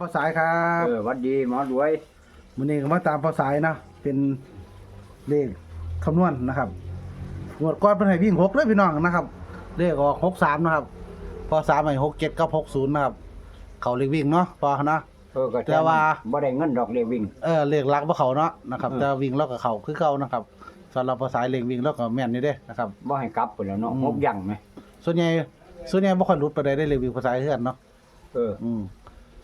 พอสายครับเออหวัดดีหมอรวยมื้อนี้ก็มาตามพอสายนะเป็นเลขคำนวณนะครับงวดก่อนเพิ่นให้วิ่ง6เลยพี่น้องนะครับเลขออก63นะครับพอ3ให้6 7กับ60นะครับ เขาเลขวิ่งเนาะพอนะ เออก็แต่ว่า บ่ได้เงินดอกเรียวิ่ง เออเลขหลักบ่เขาเนาะนะครับเออแต่วิ่งแล้วก็เขาคือเก่านะครับสำหรับพอสายเลขวิ่งแล้วก็แม่นอยู่เด้นะครับ บ่ให้กลับไปแล้วเนาะอืม หกอย่างไหมส่วนใหญ่ส่วนใหญ่บ่ค่อยหลุดไปได้ได้เลขวิ่งพอสายเฮือนเนาะเอออืม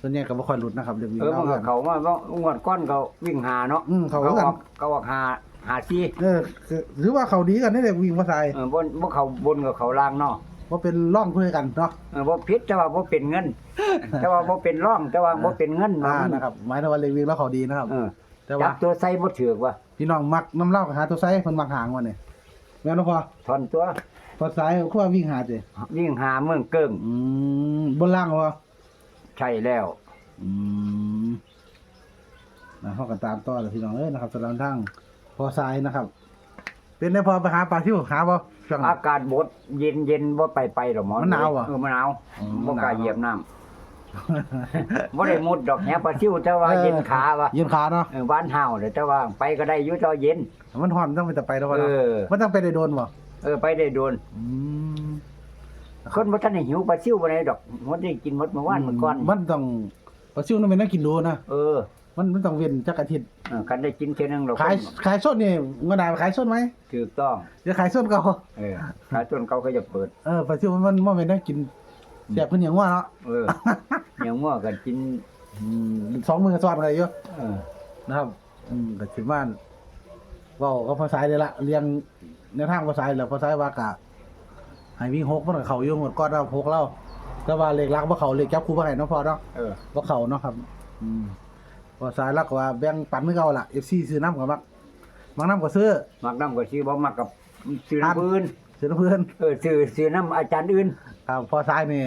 ส่วนใหญ่ก็บ่ค่อยหลุดนะครับเลขวิ่งเออมันก็เฮือนเขามาว่างวดก้อนเขาวิ่งหาเนาะอืมเขาก็อกันอกเขาออกหาหาซี่เออคือถือว่าเขาดีกันนี่เลขวิ่งพอสายเออบ่บ่เขาบนกับเขาล่างเนาะว่าเป็นร่องเพื่อกันเนาะเออบ่ผิดแต่ว่าบ่เป็นเงิน แต่ว่าบ่เป็นร่องแต่ว่าบ่เป็นเงินอ่าเนาะนะครับหมายถึงว่าเลวิงแล้วเขาดีนะครับ เออแต่จัว่าบตัวใส่บ่ถือกว่าพี่น้องมักน้ำเหล่ากับหาตัวไซส์คนมักหางวันนี่แม่นบ่พอทอนตัวพอไซส์คือว่าวิ่งหาสิวิ่งหาเมืองเกิ้งอืมบนล่างบ่ ใช่แล้ว อืมนะเฮาก็ตามต่อเลยพี่น้องเอ้ยนะครับสำหรับทางพอไซส์นะครับ เป็นได้พอไปหาปลาซิวหาบ่ช่วงอากาศบดเย็นเย็นบ่ไปไปหรอกหมอมันหนาวเหรอเออมันหนาวอืมบ่กล้ามันหนาว เหยียบน้ำบ่ได้มุดดอกแหปลาซิวแต่ว่าเย็นขาว่ะเย็นขาเนาะเออบ้านเฮาเด้อแต่ว่าไปก็ได้อยู่ตอนเย็น มันฮ้อนต้องไปแต่ไปแล้วเอเนาะอมันต้องไปได้โดนบ่เออไปได้โดน อืม คนบ่ทันได้หิวปลาซิวบ่ได้ดอกมันได้กินหมดเมื่อวานเมื่อก่อนมันต้องปลาซิวนั่นเป็นนักกินดูนะเออมันมันต้องเว้นจักอาทิตย์เออคันได้กินเทื่อนึงเราขายขายส้นนี่เงินดาขายส้นไหมถูกต้องจะขายส้นเก่าเออขายต้นเขาก็จะเปิดเออปัจจุบันมันมันไม่ได้กินแสบขึ้นอย่างว่าเนาะเอออย่างง้อก็กินอืมสองมือซ้อนกันเยอะเออนะครับอืมก็ถือว่าเว่าก็ภาษาเลยละเรียงในทางภาษาแล้วภาษาว่ากะ ให้วิ่งหกมันก็เขาอยู่หมดก้อนเราหกเล่าแต่ว่าเลขลักว่าเขาเลขจับคู่บ่ให้เนาะพอเนาะเออว่าเขาเนาะครับ อืมภาษาลักว่าแบ่งปันมือเก่าล่ะ FC ซื้อน้ำกับมักมักน้ำก็ซื้อมักน้ำก็ซื้อบ่มักกับซื้อน้ำอื่นซื้อน้ำเพื่อนเออซื้อซื้อน้ำอาจารย์อื่นครับพอซ้ายนี่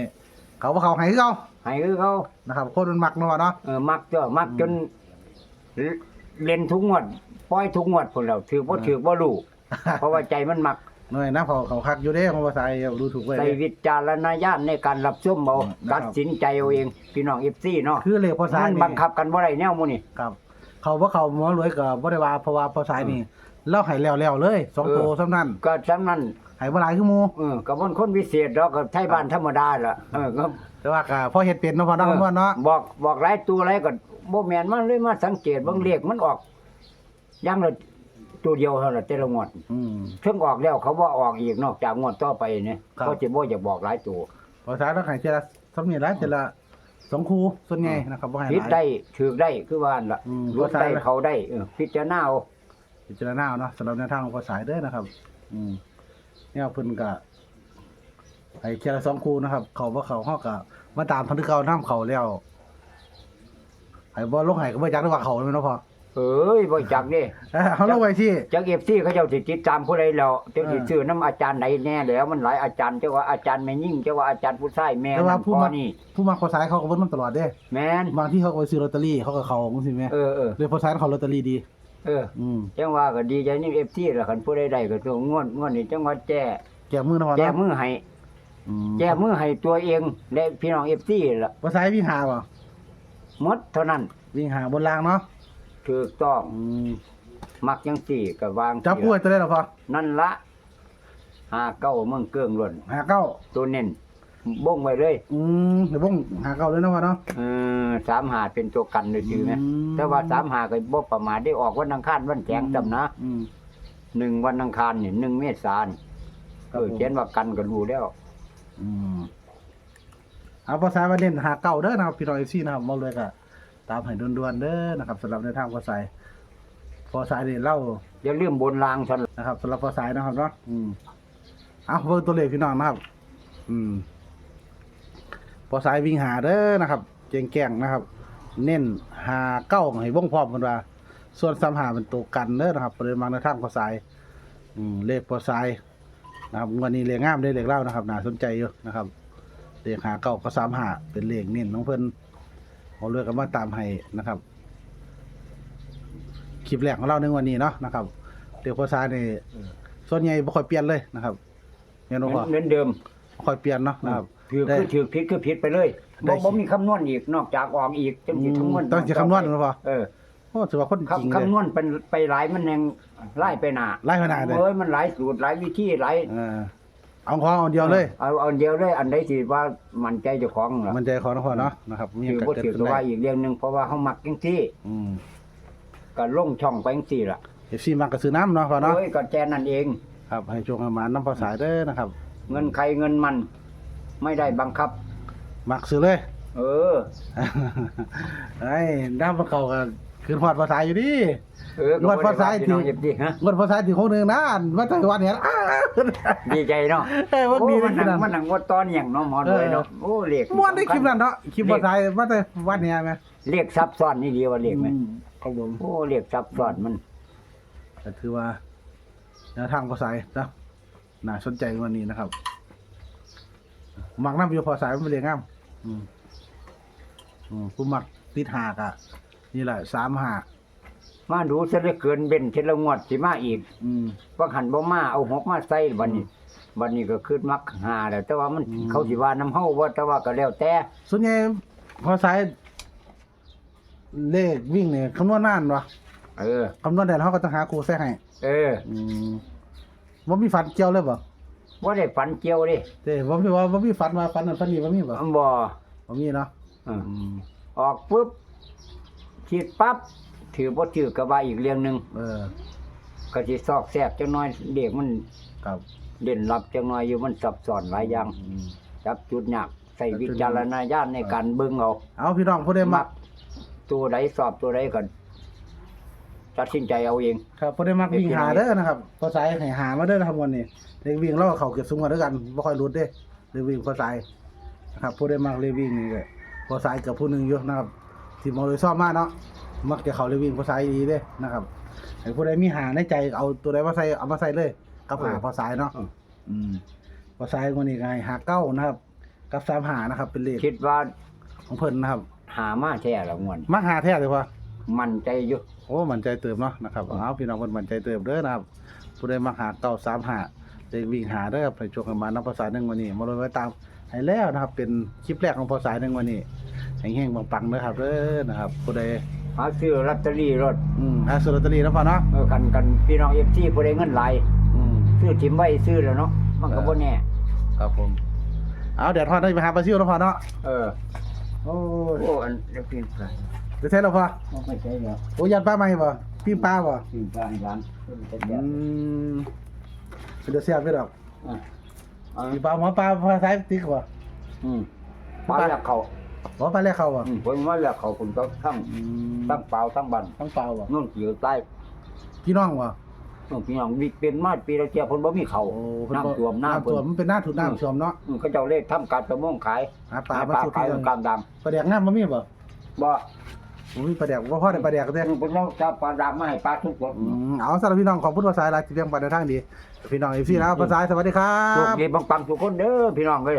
เขาว่าเขาให้คือเขาให้คือเขานะครับคนมันมักเนาะเนาะเออมักจ้ะมักจนเล่นทุกงวดปล่อยทุกงวดพุ่นแล้วถือบ่ถือบ่รู้เพราะว่าใจมันมัก หน่อยนะเขาเขาคักอยู่เด้ของภาษารู้ถูกไว้ใส่เด้ วิจารณญาณในการรับชมเอานะครับ ตัดสินใจเอาเองพี่น้อง FC เนาะคือเลขภาษามันนี่บังคับกันบ่ได้แนวหมู่นี่ ครับ เขาว่าเขาหมอรวยก็บ่ได้ว่าเพราะว่าภาษานี่เล่าให้แล้วๆเลยสองเออ ตัวซ้ำนั้นก็ฉะนั้นให้บ่หลายคือหมู่ เออก็บ่คนพิเศษดอกก็ไทยบ้านธรรมดาล่ะเออก็ แต่ว่าก็พอเฮ็ดเป็นเนาะพอเนาะคำนวณเนาะ บอกบอกหลายตัวหลายก็บ่แม่นมันเลยมาสังเกตเบิ่งเลขมันออกอย่างละ ตัวเดียวเท่านั้นแต่ละงวดอืม เพิ่งออกแล้วเขาบ่ออกอีกนอกจากงวดต่อไปเนี่ยครับ เขาสิบ่อยากบอกหลายตัวภาษาต้องให้เจละซ้ำนี่ละเจละสองคู่ส่วนใหญ่นะครับบ่ให้หผิดลายได้ถูกได้คือว่านั่นล่ะอืมลดได้เข้าใจเขาได้เออพิจารณาเอาพิจารณาเอาเนาะสำหรับแนวทางของภาษาเด้อนะครับ อืมเนี่ยเพิ่นก็ให้เจละสองคู่นะครับ เขาบ่เขาเฮาก็มาตามพันธุ์เก่านํเขาแล้วให้บ่ลงให้ก็บ่จักได้ว่าเขาแม่นเนาะพอ เอ้ยบ่จักเด้เอ้ยเขาลงไว้ที่ จัก FC เขาเจ้าสิติดตามผู้ใดแล้วเจ้าสิเออชื่อนํอาจารย์ไหนแน่แล้วมันหลายอาจารย์เจ้าว่าอาจารย์แม่ยิ่งเจ้าว่าอาจารย์ผู้ชายแม่แต่ว่านั่นผู้พ่มาอนี่ ผู้มาขอสายเขาก็เบิ่งนํตลอดเด้ แม่นบางที่เขาก็ไปซื้อลอตเตอรี่เขาก็เขาจังซี่แม่เออเออเลยพอสายเขาลอตเตอรี่ดี เอออืมจังว่าก็ดีใจนี่ FC ล่ะคันผู้ใดได้ก็ตัวงวดงวดนี้จังว่าแจ้แก้มือนะพอแจ้เนาะมือให้อืมแจ้มือให้ตัวเองและพี่น้อง FC ล่ะพอสายวิ่งหาบ่หมดเท่านั้น วิ่งหาบนรางเนาะ ถูกต้องอืมมักจังสี่ก็วางจับกล้วยตัวได้หรอพอนั่นละหาเก้าเมืองเกื้องล้นหาเก้าตัวเน้นบ่งไว้เลย อืมเดี๋ยวบ่งหาเก้าเลยนะพอเนาะ เออสามหาเป็นตัวกันเลยชื่อไหมอืม แต่ว่าสามหาก็บ่ประมาทได้ออกวันอังคารวันแข็งจำนะอืม หนึ่งวันอังคารนี่หนึ่งเมษายนครับเออผมเขียนว่ากันก็รู้แล้ว อืมเอาภาษามาเล่นหาเก้าเด้อนะครับพี่น้องเอฟซีนะครับมาเลยก็ ตามให้ด่วนๆเด้อนะครับสำหรับในทางภาษาพอสายนี่เล่าอย่าลืมบนรางฉันนะครับสำหรับภาษานะครับเนาะอืมเอาเบิ่งตัวเลขพี่น้องนะครับ อืมพอสายวิ่งหาเด้อนะครับเจงแกงนะครับ เน้นหาเก้าให้วงพร้อมกันว่า ส่วนสามหาเป็นตัวกันเด้อนะครับปริมาณในทางพอสาย อืมเลขพอสายนะครับวันนี้เลขงามได้เลขเล่านะครับน่าสนใจอยู่นะครับเลขหาเก้าก็สามหาเป็นเลขเน้นน้องเพิ่น เอาเลือกกันมาตามให้นะครับ คลิปแรกของเราในวันนี้เนาะนะครับเลขพอสายนี่ส่วนใหญ่บ่ค่อยเปลี่ยนเลยนะครับเงี้ยน้องพ่อเหมือนเดิมบ่ค่อยเปลี่ยนเนาะนะครับ ถือได้คือถือผิดคือผิดไปเลยได้ บ่บ่มีคำนวณอีกนอกจากออกอีกจังสิคำนวณต้องสิคำนวณนะพ่อเออโอ้ถือว่าคนจริงคำเลย คำนวณเป็นไปหลายมันยังไล่ไปหน้าไล่ขนาดเลย เอ้ยมันหลายสูตรหลายวิธีหลาย เออ เอาของเอาเดียวเลยเอาเอาเดียวเลยอันใดที่ว่ามันใจเจ้าของล่ะมันใจของนะพ่อเนาะนะครับมีถือโอกาบ่สเกิดถือขึ้นก็ว่าได้อีกเรื่องหนึงเพราะว่าเฮามักจังซี่อืมก็ลงช่องไปจังซี่ล่ะเอฟซีมักกระซื้อน้ำเนาะพ่อเนาะโอ้ยก็แค่นั้นเอง ครับให้โชคให้หมาน้ำภาษาเด้อนะครับ เงินใครเงินมัน ไม่ได้บังคับ มักซื้อเลย เออไอ้น้ำมันเขาก็ขึ้นหอดภาษาอยู่ดิเออก็งวดพอซ้ายพี่น้องที่เจ็บดิฮะงวดภาษาที่โคงหนึ่งนะว่าแต่วันเนี้ยอ้า ดีใจเนาะเอ้ยวันโอ้นี้มันหนังขนาดมันหนังว่าตอนอย่างเนาะหมอด้วยเนาะโอ้เลขม้วนได้คลิปนั้นเนาะคลิปภาษาว่าแต่วันเนี้ยไหมเลขซับซ้อนนี่ดีว่าเลขไหมครับผมโอ้เลขซับซ้อนมันแต่ถือว่าแนวทางภาษานะน่าสนใจวันนี้นะครับมักน้ำอยู่ภาษาไม่เรียงง่ามอืมอืมผู้มักติดหากอะนี่แหละสามหา มาดูซะเหลือเกินเบนเทละงวดสิมาอีกอืมว่าหันบ่มาเอาหกมาใส่บัดนี้บัดนี้ก็คือมักหาแล้วแต่ว่ามันอืม เขาสิว่าน้ำเฮาว่าแต่ว่าก็แล้วแต่ส่วนใหญ่ภาษาเลขวิ่งเนี่ยคำนวณนานวะเออ คำนวณแต่เขาก็ต้องหาครูแทรกให้เอออืมว่ามีฝันเกี่ยวเลยบ่บ่ได้ฝันเกี่ยวเดิเด้ว่ามีว่าว่ามีฝันว่าฝันนั้นฝันนี้ว่ามีบ่บ่ว่ามีเนาะเอออืม ออกปุ๊บคิดปั๊บ ถือบ่ถือก็ว่าอีกเรื่องหนึงเออก็สิซอกแซกจังน้อยเด็กมันครับเด่นลับจังน้อยอยู่มันซับซ้อนหลายอย่าง อืม จับจุดยากใส่วิจารณญาณในการเบิ่งเอาเอาพี่น้องผู้ใดมักตัวใดสอบตัวใดก็ตัดสินใจเอาเอง ครับผู้ใดมักวิ่งหาเด้อนะครับภาษาให้หามาเด้อนะครับวันนี้เลขวิ่งเราก็เข้าเก็บสูงกว่าด้วยกันบ่ค่อยหลุดเด้เลขวิ่งภาษานะครับผู้ใดมักเลขวิ่งนี่ก็ภาษากับผู้หนึงอยู่นะครับที่มองโดยชอบมากเนาะ มักจะเข้าเลขวิ่งภาษาดีเด้นะครับให้ผู้ใดมีหาในใจเอาตัวใดมาใส่เอามาใส่เลยกับหาภาษาเนาะอืมอืมภาษาวันนี้ก็ให้หาเก้านะครับ กับสามหานะครับ เป็นเลขคิดว่าของเพิ่นนะครับ หามาแท้ละงวนมักหาแท้เลยพอมั่นใจอยู่โอ้มันใจเติมเนาะนะครับเอาพี่น้องคนมันใจเติมเด้อนะครับ ผู้ใดมาหาเก้าสามหาเลขวิ่งหาเด้อไปโชคกันมานับภาษาหนึ่งวันนี้ มาลงไว้ตามให้แล้วนะครับ เป็นคลิปแรกของภาษาหนึ่งวันนี้แห่งๆปังๆเด้อครับเด้อนะครับผู้ใด หาซื้อลอตเตอรี่รถอืมหาซื้อลอตเตอรี่แล้วพอเนาะเออกันกันพี่น้อง FC ผู้ใดเงินหลายอืม ซื้อทิมไว้ซื้อแล้วเนาะมันก็บ่แน่ครับผม เอาเดี๋ยวทอดได้ไปหาปลาซิวแล้วพอเนาะเออโอ้ยโอ้อันเดี๋ยวกินไปเดี๋ยวใช่แล้วพอบ่ไม่ใช่แล้วโอ้ยันป้าไหมบ่ปิ้งปลาบ่กินปลาให้ร้านเพิ่นจะแจอืกมเป็นเดือดเสียบไปดอกอะอะปิ้งปลาหมอปลาภาษาติ๊กบ่อืมปลาแล้วเขา หมอปลาแรกเขาบ่อืมเพิ่นว่าแล้วเขาผมต้องทั้งอืมทั้งเปล่าทั้งบันทั้งเปล่าบ่นู่นอยู่ใต้พี่น้องบ่นู่นพี่น้องมีเป็นมาปีละเที่ยเพิ่นบ่มีเขา โอ้เพิ่นบ่น้ำท่วมน้ำน้ำท่วมมันเป็นหน้าถุนน้ำท่วมเนาะอืมเขาเจ้าเลขทำการประมงขายหาปลาหมาสู่ขายที่กลางดังปลาแดกงามบ่มีบ่บ่บ่มีปลาแดกบ่พอได้ปลาแดกเด้เพิ่นเอาจับปลาดำมาให้ปลาทุกคน อืมเอาสำหรับพี่น้องขอบคุณภาษาหลายที่เลี้ยงปลาในทางดี พี่น้อง FC นะภาษาสวัสดีครัโชคบ ดีปังๆทุกคนเด้อพี่น้องเอ้ย